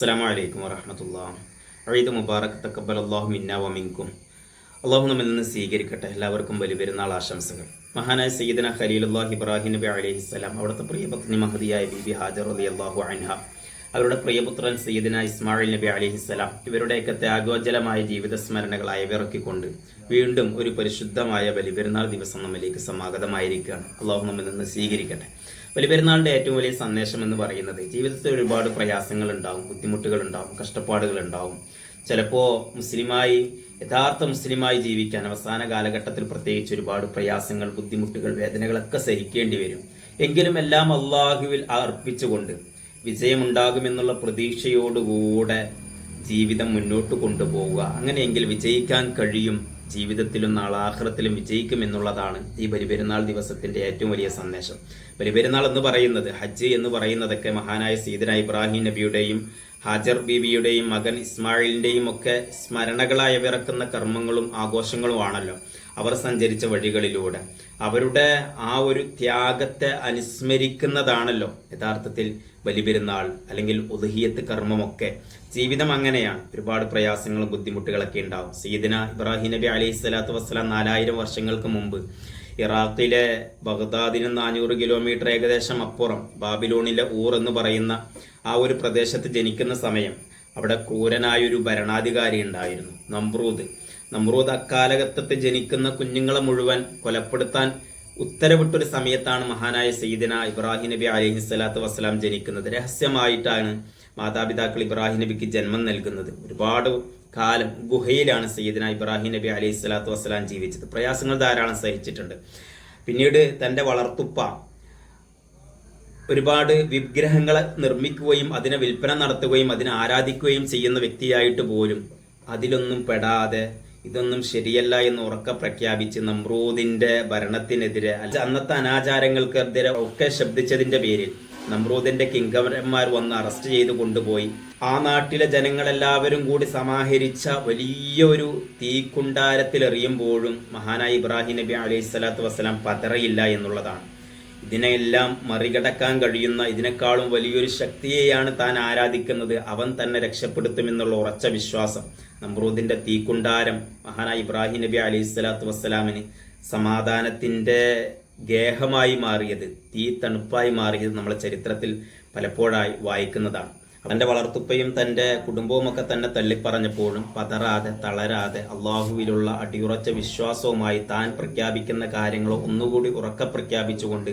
അസ്സാം വലൈക്കും വറഹമത്തുള്ള. അഴീദ് മുബാറക് തക്കബൽ അള്ളാഹു മിന്ന വമിങ്കും അള്ളാഹു നമ്മിൽ നിന്ന് സ്വീകരിക്കട്ടെ. എല്ലാവർക്കും വലിയ പെരുന്നാൾ ആശംസകൾ. മഹാനായ സയ്യിദന ഖലീലുല്ലാഹ് ഇബ്രാഹിം നബി അലൈഹിസ്സലാം അവിടുത്തെ പ്രിയപത്നി മഹദിയായ ബി ബി ഹാജർ അലി അള്ളാഹു അൻഹ അവരുടെ പ്രിയപുത്രൻ സയ്യദിന ഇസ്മായിൽ നബി അലൈഹിസ്സലാം ഇവരുടെയൊക്കെ ത്യാഗോജ്ജലമായ ജീവിത സ്മരണകളായി വിറക്കിക്കൊണ്ട് വീണ്ടും ഒരു പരിശുദ്ധമായ ബലിപെരുന്നാൾ ദിവസം നമ്മിലേക്ക് സമാഗതമായിരിക്കുകയാണ്. അള്ളാഹു നമ്മിൽ നിന്ന് സ്വീകരിക്കട്ടെ. ബലിപെരുന്നാളിന്റെ ഏറ്റവും വലിയ സന്ദേശം എന്ന് പറയുന്നത് ജീവിതത്തിൽ ഒരുപാട് പ്രയാസങ്ങൾ ഉണ്ടാവും ബുദ്ധിമുട്ടുകൾ ഉണ്ടാവും കഷ്ടപ്പാടുകൾ ഉണ്ടാവും ചിലപ്പോൾ മുസ്ലിമായി യഥാർത്ഥ മുസ്ലിമായി ജീവിക്കാൻ അവസാന കാലഘട്ടത്തിൽ പ്രത്യേകിച്ച് ഒരുപാട് പ്രയാസങ്ങൾ ബുദ്ധിമുട്ടുകൾ വേദനകളൊക്കെ സഹിക്കേണ്ടി വരും. എങ്കിലും എല്ലാം അള്ളാഹുവിൽ അർപ്പിച്ചുകൊണ്ട് വിജയമുണ്ടാകുമെന്നുള്ള പ്രതീക്ഷയോടുകൂടെ ജീവിതം മുന്നോട്ട് കൊണ്ടുപോവുക. അങ്ങനെയെങ്കിൽ വിജയിക്കാൻ കഴിയും. ജീവിതത്തിലും നാളാഹ്രത്തിലും വിജയിക്കും എന്നുള്ളതാണ് ഈ ബലിപെരുന്നാൾ ദിവസത്തിന്റെ ഏറ്റവും വലിയ സന്ദേശം. ബലിപെരുന്നാൾ എന്ന് പറയുന്നത് ഹജ്ജ് എന്ന് പറയുന്നതൊക്കെ മഹാനായ സീതന ഇബ്രാഹിം നബിയുടെയും ഹാജർ ബീവിയുടെയും മകൻ ഇസ്മായിലിന്റെയും ഒക്കെ സ്മരണകളായി വിറക്കുന്ന കർമ്മങ്ങളും ആഘോഷങ്ങളുമാണല്ലോ അവർ സഞ്ചരിച്ച വഴികളിലൂടെ. അവരുടെ ആ ഒരു ത്യാഗത്തെ അനുസ്മരിക്കുന്നതാണല്ലോ യഥാർത്ഥത്തിൽ ബലിപെരുന്നാൾ അല്ലെങ്കിൽ ഉദഹിയത്ത് കർമ്മമൊക്കെ ജീവിതം അങ്ങനെയാണ്. ഒരുപാട് പ്രയാസങ്ങളും ബുദ്ധിമുട്ടുകളൊക്കെ ഉണ്ടാവും. സീദന ഇബ്രാഹിം നബി അലൈഹി സ്വലാത്തു വസ്സലാം നാലായിരം വർഷങ്ങൾക്ക് മുമ്പ് ഇറാഖിലെ ബഗ്ദാദിന് നാനൂറ് കിലോമീറ്റർ ഏകദേശം അപ്പുറം ബാബിലോണിലെ ഊർ എന്ന് പറയുന്ന ആ ഒരു പ്രദേശത്ത് ജനിക്കുന്ന സമയം അവിടെ ക്രൂരനായൊരു ഭരണാധികാരി ഉണ്ടായിരുന്നു. നമ്രൂദ്. നമ്രൂദ് അക്കാലഘട്ടത്തിൽ ജനിക്കുന്ന കുഞ്ഞുങ്ങളെ മുഴുവൻ കൊലപ്പെടുത്താൻ ഉത്തരവിട്ടൊരു സമയത്താണ് മഹാനായ സയ്യിദിന ഇബ്രാഹിം നബി അലഹി സ്വലാത്തു വസ്സലാം ജനിക്കുന്നത്. രഹസ്യമായിട്ടാണ് മാതാപിതാക്കൾ ഇബ്രാഹിം നബിക്ക് ജന്മം നൽകുന്നത്. ഒരുപാട് കാലം ഗുഹയിലാണ് സയ്യിദിന ഇബ്രാഹിം നബി അലൈഹി സ്വലാത്തു വസ്സലാം ജീവിച്ചത്. പ്രയാസങ്ങൾ ധാരാളം സഹിച്ചിട്ടുണ്ട്. പിന്നീട് തന്റെ വളർത്തുപ്പ ഒരുപാട് വിഗ്രഹങ്ങളെ നിർമ്മിക്കുകയും അതിനെ വിൽപ്പന നടത്തുകയും അതിനെ ആരാധിക്കുകയും ചെയ്യുന്ന വ്യക്തിയായിട്ട് പോലും അതിലൊന്നും പെടാതെ ഇതൊന്നും ശരിയല്ല എന്ന് ഉറക്ക പ്രഖ്യാപിച്ച് നമ്രൂദിന്റെ ഭരണത്തിനെതിരെ അന്നത്തെ അനാചാരങ്ങൾക്കെതിരെ ഒക്കെ ശബ്ദിച്ചതിന്റെ പേരിൽ നമ്രൂദിന്റെ കിങ്കവരന്മാർ വന്ന് അറസ്റ്റ് ചെയ്ത് കൊണ്ടുപോയി. ആ നാട്ടിലെ ജനങ്ങളെല്ലാവരും കൂടി സമാഹരിച്ച വലിയൊരു തീക്കുണ്ടാരത്തിലെറിയുമ്പോഴും മഹാനായ ഇബ്രാഹിം നബി അലൈഹി സ്വലാത്തു വസ്സലാം പതറയില്ല എന്നുള്ളതാണ്. ഇതിനെല്ലാം മറികടക്കാൻ കഴിയുന്ന ഇതിനേക്കാളും വലിയൊരു ശക്തിയെയാണ് താൻ ആരാധിക്കുന്നത്. അവൻ തന്നെ രക്ഷപ്പെടുത്തുമെന്നുള്ള ഉറച്ച വിശ്വാസം. നമ്രൂദിന്റെ തീക്കുണ്ടാരം മഹാനായ ഇബ്രാഹിം നബി അലൈഹി സ്വലാത്തു വസ്സലാമിന് സമാധാനത്തിന്റെ ഗേഹമായി മാറിയത് തീ തണുപ്പായി മാറിയത് നമ്മളെ ചരിത്രത്തിൽ പലപ്പോഴായി വായിക്കുന്നതാണ്. അവന്റെ വളർത്തുപ്പയും തന്റെ കുടുംബവുമൊക്കെ തന്നെ തള്ളിപ്പറഞ്ഞപ്പോഴും പതറാതെ തളരാതെ അള്ളാഹുവിലുള്ള അടിയുറച്ച വിശ്വാസവുമായി താൻ പ്രഖ്യാപിക്കുന്ന കാര്യങ്ങൾ ഒന്നുകൂടി ഉറക്ക പ്രഖ്യാപിച്ചുകൊണ്ട്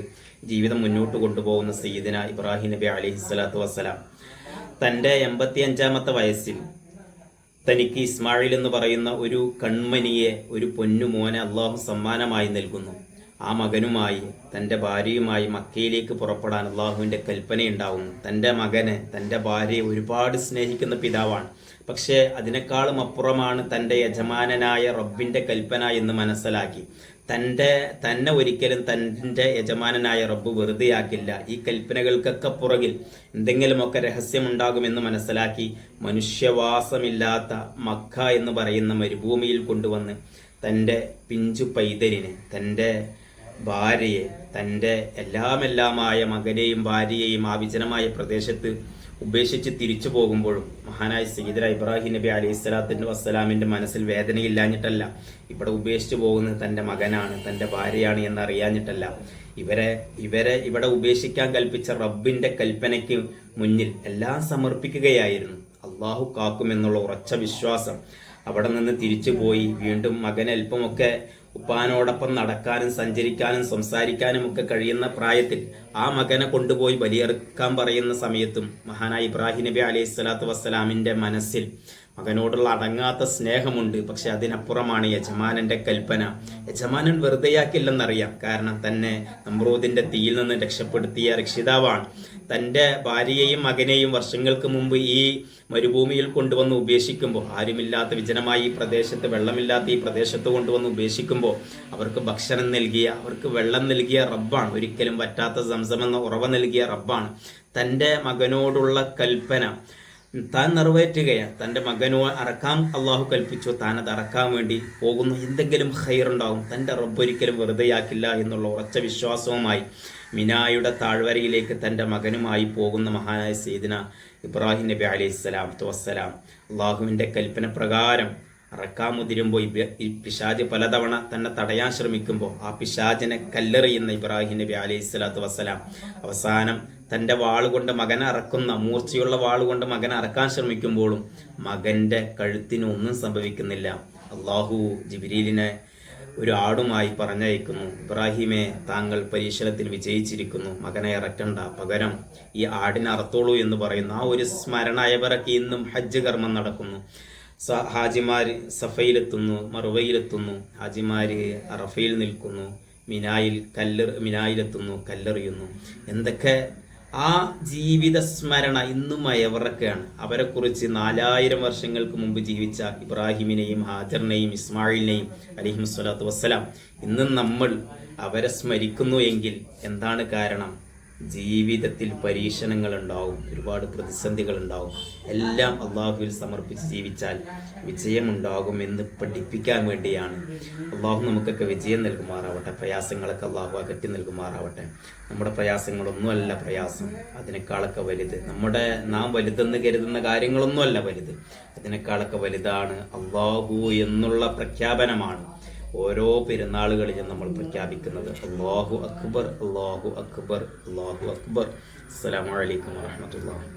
ജീവിതം മുന്നോട്ട് കൊണ്ടുപോകുന്ന സയ്യിദിന ഇബ്രാഹിം നബി അലി സ്വലാത്തു വസ്സലാം. തന്റെ എൺപത്തിയഞ്ചാമത്തെ വയസ്സിൽ തനിക്ക് ഇസ്മായിൽ എന്ന് പറയുന്ന ഒരു കൺമണിയെ ഒരു പൊന്നു മോനെ അള്ളാഹു സമ്മാനമായി നൽകുന്നു. ആ മകനുമായി തന്റെ ഭാര്യയുമായി മക്കയിലേക്ക് പുറപ്പെടാൻ അള്ളാഹുവിന്റെ കൽപ്പനയുണ്ടാവുന്നു തന്റെ മകനെ തന്റെ ഭാര്യയെ ഒരുപാട് സ്നേഹിക്കുന്ന പിതാവാണ്. പക്ഷേ അതിനേക്കാളും അപ്പുറമാണ് തന്റെ യജമാനനായ റബ്ബിന്റെ കൽപ്പന എന്ന് മനസ്സിലാക്കി. തന്റെ തന്നെ ഒരിക്കലും തന്റെ യജമാനനായ റബ്ബ് വെറുതെയാക്കില്ല. ഈ കൽപ്പനകൾക്കൊക്കെ പുറകിൽ എന്തെങ്കിലുമൊക്കെ രഹസ്യമുണ്ടാകുമെന്ന് മനസ്സിലാക്കി മനുഷ്യവാസമില്ലാത്ത മക്ക എന്ന് പറയുന്ന മരുഭൂമിയിൽ കൊണ്ടുവന്ന് തന്റെ പിഞ്ചു പൈതലിന് തന്റെ ഭാര്യയെ തന്റെ എല്ലാമെല്ലാമായ മകനെയും ഭാര്യയെയും ആ വിജനമായ പ്രദേശത്ത് ഉപേക്ഷിച്ച് തിരിച്ചു പോകുമ്പോഴും മഹാനായ സീദര ഇബ്രാഹിം നബി അലൈഹി സ്വലാത്തിന്റെ വസ്സലാമിന്റെ മനസ്സിൽ വേദനയില്ലാഞ്ഞിട്ടല്ല. ഇവിടെ ഉപേക്ഷിച്ചു പോകുന്നത് തന്റെ മകനാണ് തന്റെ ഭാര്യയാണ് എന്നറിയാഞ്ഞിട്ടല്ല. ഇവരെ ഇവരെ ഇവിടെ ഉപേക്ഷിക്കാൻ കൽപ്പിച്ച റബ്ബിന്റെ കൽപ്പനയ്ക്ക് മുന്നിൽ എല്ലാം സമർപ്പിക്കുകയായിരുന്നു. അള്ളാഹു കാക്കുമെന്നുള്ള ഉറച്ച വിശ്വാസം. അവിടെ നിന്ന് തിരിച്ചു പോയി വീണ്ടും മകൻ അല്പമൊക്കെ ഉപ്പാനോടൊപ്പം നടക്കാനും സഞ്ചരിക്കാനും സംസാരിക്കാനും ഒക്കെ കഴിയുന്ന പ്രായത്തിൽ ആ മകനെ കൊണ്ടുപോയി ബലിയെറുക്കാൻ പറയുന്ന സമയത്തും മഹാനായ ഇബ്രാഹിം നബി അലൈഹി സ്വലാത്തു വസ്സലാമിന്റെ മനസ്സിൽ മകനോടുള്ള അടങ്ങാത്ത സ്നേഹമുണ്ട്. പക്ഷെ അതിനപ്പുറമാണ് യജമാനന്റെ കൽപ്പന. യജമാനൻ വെറുതെയാക്കില്ലെന്നറിയാം. കാരണം തന്നെ നമ്രൂദിന്റെ തീയിൽ നിന്ന് രക്ഷപ്പെടുത്തിയ രക്ഷിതാവാണ്. തന്റെ ഭാര്യയെയും മകനെയും വർഷങ്ങൾക്ക് മുമ്പ് ഈ മരുഭൂമിയിൽ കൊണ്ടുവന്ന് ഉപേക്ഷിക്കുമ്പോൾ ആരുമില്ലാത്ത വിജനമായി ഈ പ്രദേശത്ത് വെള്ളമില്ലാത്ത ഈ പ്രദേശത്ത് കൊണ്ടുവന്ന് ഉപേക്ഷിക്കുമ്പോൾ അവർക്ക് ഭക്ഷണം നൽകിയ അവർക്ക് വെള്ളം നൽകിയ റബ്ബാണ്. ഒരിക്കലും പറ്റാത്ത സംസമെന്ന ഉറവ നൽകിയ റബ്ബാണ്. തന്റെ മകനോടുള്ള കൽപ്പന താൻ നിറവേറ്റുകയാണ്. തന്റെ മകനോ അറക്കാൻ അള്ളാഹു കൽപ്പിച്ചു. താൻ അത് അറക്കാൻ വേണ്ടി പോകുന്ന എന്തെങ്കിലും ഹൈറുണ്ടാവും തന്റെ റബ്ബ് ഒരിക്കലും വെറുതെയാക്കില്ല എന്നുള്ള ഉറച്ച വിശ്വാസവുമായി മിനായുടെ താഴ്വരയിലേക്ക് തന്റെ മകനുമായി പോകുന്ന മഹാനായ സീദിന ഇബ്രാഹിം നബി അലൈഹി സ്വലാം വസ്സലാം. അള്ളാഹുവിന്റെ കൽപ്പന പ്രകാരം അറക്കാൻ മുതിരുമ്പോൾ ഈ പിശാജ് പലതവണ തന്നെ തടയാൻ ശ്രമിക്കുമ്പോൾ ആ പിശാജിനെ കല്ലെറിയുന്ന ഇബ്രാഹിം നബി അലൈഹി സ്വലാത്തു വസ്സലാം. അവസാനം തന്റെ വാളുകൊണ്ട് മകനെ അറക്കുന്ന മൂർച്ചയുള്ള വാളുകൊണ്ട് മകനെ അറക്കാൻ ശ്രമിക്കുമ്പോഴും മകന്റെ കഴുത്തിനൊന്നും സംഭവിക്കുന്നില്ല. അള്ളാഹു ജിബിരീലിനെ ഒരു ആടുമായി പറഞ്ഞയക്കുന്നു. ഇബ്രാഹിമെ താങ്കൾ പരീക്ഷണത്തിൽ വിജയിച്ചിരിക്കുന്നു. മകനെ ഇറക്കണ്ട പകരം ഈ ആടിനെ അറത്തോളൂ എന്ന് പറയുന്നു. ആ ഒരു സ്മരണ അയവറക്ക് ഇന്നും ഹജ്ജ് കർമ്മം നടക്കുന്നു. സ ഹാജിമാർ സഫയിലെത്തുന്നു മറുവയിലെത്തുന്നു. ഹാജിമാർ അറഫയിൽ നിൽക്കുന്നു മിനായിൽ കല്ല് മിനായിലെത്തുന്നു കല്ലെറിയുന്നു. എന്തൊക്കെ? ആ ജീവിത സ്മരണ ഇന്നും അവരെ കുറിച്ച് നാലായിരം വർഷങ്ങൾക്ക് മുമ്പ് ജീവിച്ച ഇബ്രാഹിമിനെയും ഹാജറിനെയും ഇസ്മായിലിനെയും അലിഹിം സ്വലാത്തു വസ്സലാം. ഇന്നും നമ്മൾ അവരെ സ്മരിക്കുന്നു എങ്കിൽ എന്താണ് കാരണം? ജീവിതത്തിൽ പരീക്ഷണങ്ങൾ ഉണ്ടാവും ഒരുപാട് പ്രതിസന്ധികൾ ഉണ്ടാവും എല്ലാം അള്ളാഹുവിൽ സമർപ്പിച്ച് ജീവിച്ചാൽ വിജയമുണ്ടാകും എന്ന് പഠിപ്പിക്കാൻ വേണ്ടിയാണ്. അള്ളാഹു നമുക്കൊക്കെ വിജയം നൽകുമാറാവട്ടെ പ്രയാസങ്ങളൊക്കെ അള്ളാഹു അകറ്റി നൽകുമാറാവട്ടെ. നമ്മുടെ പ്രയാസങ്ങളൊന്നുമല്ല പ്രയാസം. അതിനേക്കാളൊക്കെ വലുത്. നമ്മുടെ നാം വലുതെന്ന് കരുതുന്ന കാര്യങ്ങളൊന്നുമല്ല വലുത്. അതിനേക്കാളൊക്കെ വലുതാണ് അള്ളാഹു എന്നുള്ള പ്രഖ്യാപനമാണ്. ഓരോ പെരുന്നാളുകളിലും നമ്മൾ പ്രഖ്യാപിക്കുന്നത് അള്ളാഹു അക്ബർ അള്ളാഹു അക്ബർ അള്ളാഹു അക്ബർ. അസ്സലാമു അലൈക്കും വറഹ്മത്തുള്ളാഹി.